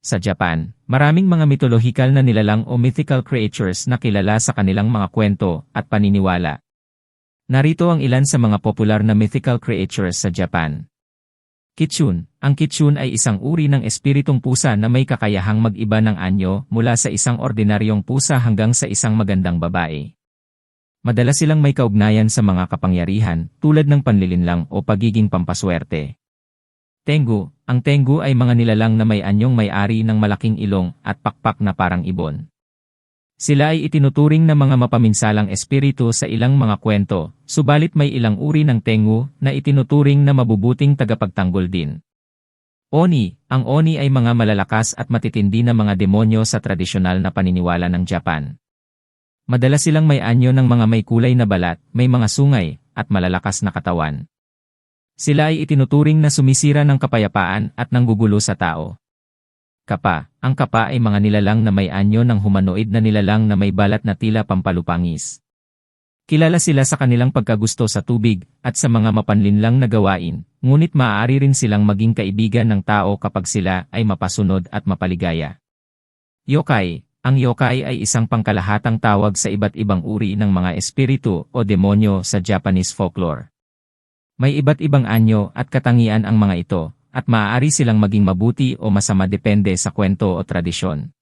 Sa Japan, maraming mga mythological na nilalang o mythical creatures na kilala sa kanilang mga kwento at paniniwala. Narito ang ilan sa mga popular na mythical creatures sa Japan. Kitsune Ang kitsune ay isang uri ng espiritong pusa na may kakayahang mag-iba ng anyo mula sa isang ordinaryong pusa hanggang sa isang magandang babae. Madalas silang may kaugnayan sa mga kapangyarihan tulad ng panlilinlang o pagiging pampaswerte. Tengu, ang tengu ay mga nilalang na may anyong may-ari ng malaking ilong at pakpak na parang ibon. Sila ay itinuturing na mga mapaminsalang espiritu sa ilang mga kwento, subalit may ilang uri ng tengu na itinuturing na mabubuting tagapagtanggol din. Oni, ang Oni ay mga malalakas at matitindi na mga demonyo sa tradisyonal na paniniwala ng Japan. Madalas silang may anyo ng mga may kulay na balat, may mga sungay, at malalakas na katawan. Sila ay itinuturing na sumisira ng kapayapaan at nanggugulo sa tao. Kapa, ang kapa ay mga nilalang na may anyo ng humanoid na nilalang na may balat na tila pampalupangis. Kilala sila sa kanilang pagkagusto sa tubig at sa mga mapanlinlang na gawain, ngunit maaari rin silang maging kaibigan ng tao kapag sila ay mapasunod at mapaligaya. Yokai, ang yokai ay isang pangkalahatang tawag sa iba't ibang uri ng mga espiritu o demonyo sa Japanese folklore. May iba't ibang anyo at katangian ang mga ito, at maaari silang maging mabuti o masama depende sa kwento o tradisyon.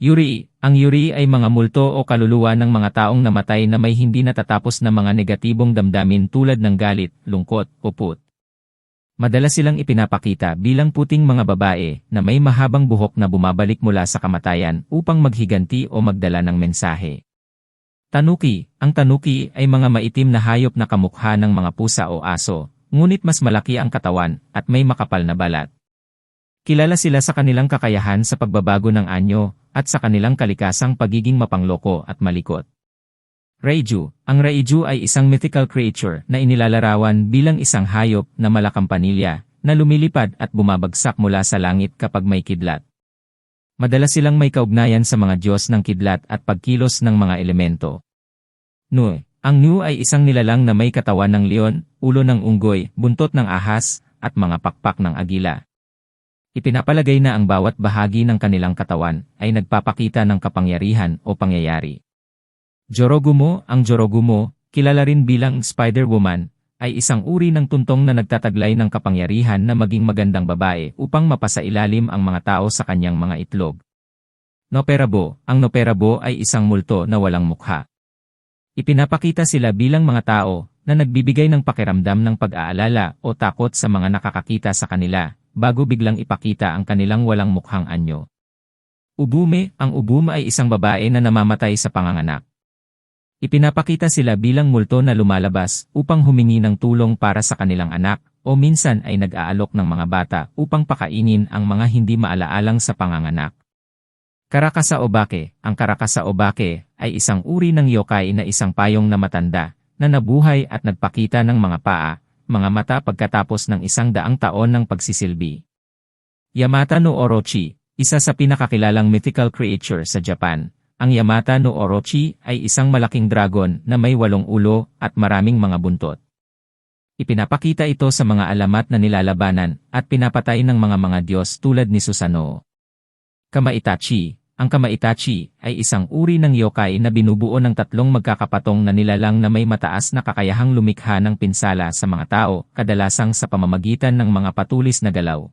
Yuri, ang yuri ay mga multo o kaluluwa ng mga taong namatay na may hindi natatapos na mga negatibong damdamin tulad ng galit, lungkot, o put. Madalas silang ipinapakita bilang puting mga babae na may mahabang buhok na bumabalik mula sa kamatayan upang maghiganti o magdala ng mensahe. Tanuki, ang tanuki ay mga maitim na hayop na kamukha ng mga pusa o aso, ngunit mas malaki ang katawan at may makapal na balat. Kilala sila sa kanilang kakayahan sa pagbabago ng anyo at sa kanilang kalikasang pagiging mapangloko at malikot. Reiju, ang Reiju ay isang mythical creature na inilalarawan bilang isang hayop na malakampanilya na lumilipad at bumabagsak mula sa langit kapag may kidlat. Madalas silang may kaugnayan sa mga Diyos ng kidlat at pagkilos ng mga elemento. Nu, ang Nu ay isang nilalang na may katawan ng leon, ulo ng unggoy, buntot ng ahas, at mga pakpak ng agila. Ipinapalagay na ang bawat bahagi ng kanilang katawan ay nagpapakita ng kapangyarihan o pangyayari. Jorogumo, ang Jorogumo, kilala rin bilang Spider-Woman, ay isang uri ng tuntong na nagtataglay ng kapangyarihan na maging magandang babae upang mapasailalim ang mga tao sa kanyang mga itlog. Noperabo, ang Noperabo ay isang multo na walang mukha. Ipinapakita sila bilang mga tao na nagbibigay ng pakiramdam ng pag-aalala o takot sa mga nakakakita sa kanila, bago biglang ipakita ang kanilang walang mukhang anyo. Ubume, ang ubume ay isang babae na namamatay sa panganganak. Ipinapakita sila bilang multo na lumalabas upang humingi ng tulong para sa kanilang anak o minsan ay nag-aalok ng mga bata upang pakainin ang mga hindi maalaalang sa panganganak. Karakasa Obake Ang Karakasa Obake ay isang uri ng yokai na isang payong na matanda na nabuhay at nagpakita ng mga paa, mga mata pagkatapos ng isang daang taon ng pagsisilbi. Yamata no Orochi, isa sa pinakakilalang mythical creature sa Japan, ang Yamata no Orochi ay isang malaking dragon na may walong ulo at maraming mga buntot. Ipinapakita ito sa mga alamat na nilalabanan at pinapatay ng mga mga Diyos tulad ni Susanoo. Kamaitachi Ang Kamaitachi ay isang uri ng yokai na binubuo ng tatlong magkakapatong na nilalang na may mataas na kakayahang lumikha ng pinsala sa mga tao, kadalasang sa pamamagitan ng mga patulis na galaw.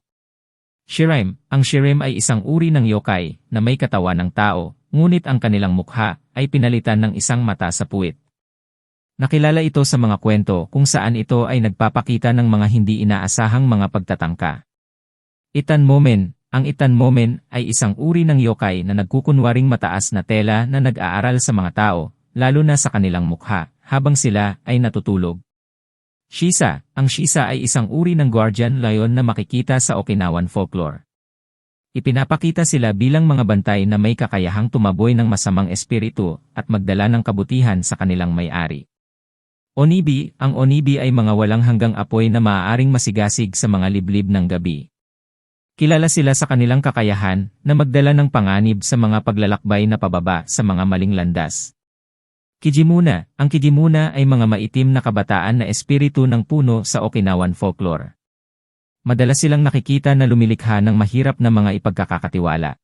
Shirime Ang Shirime ay isang uri ng yokai na may katawan ng tao ngunit ang kanilang mukha ay pinalitan ng isang mata sa puwit. Nakilala ito sa mga kwento kung saan ito ay nagpapakita ng mga hindi inaasahang mga pagtatangka. Itan Momen Ang Itan Momen ay isang uri ng yokai na nagkukunwaring mataas na tela na nag-aaral sa mga tao, lalo na sa kanilang mukha, habang sila ay natutulog. Shisa Ang Shisa ay isang uri ng guardian lion na makikita sa Okinawan folklore. Ipinapakita sila bilang mga bantay na may kakayahang tumaboy ng masamang espiritu at magdala ng kabutihan sa kanilang may-ari. Onibi, ang onibi ay mga walang hanggang apoy na maaaring masigasig sa mga liblib ng gabi. Kilala sila sa kanilang kakayahan na magdala ng panganib sa mga paglalakbay na pababa sa mga maling landas. Kijimuna, ang Kijimuna ay mga maitim na kabataan na espiritu ng puno sa Okinawan folklore. Madalas silang nakikita na lumilikha ng mahirap na mga ipagkakatiwala.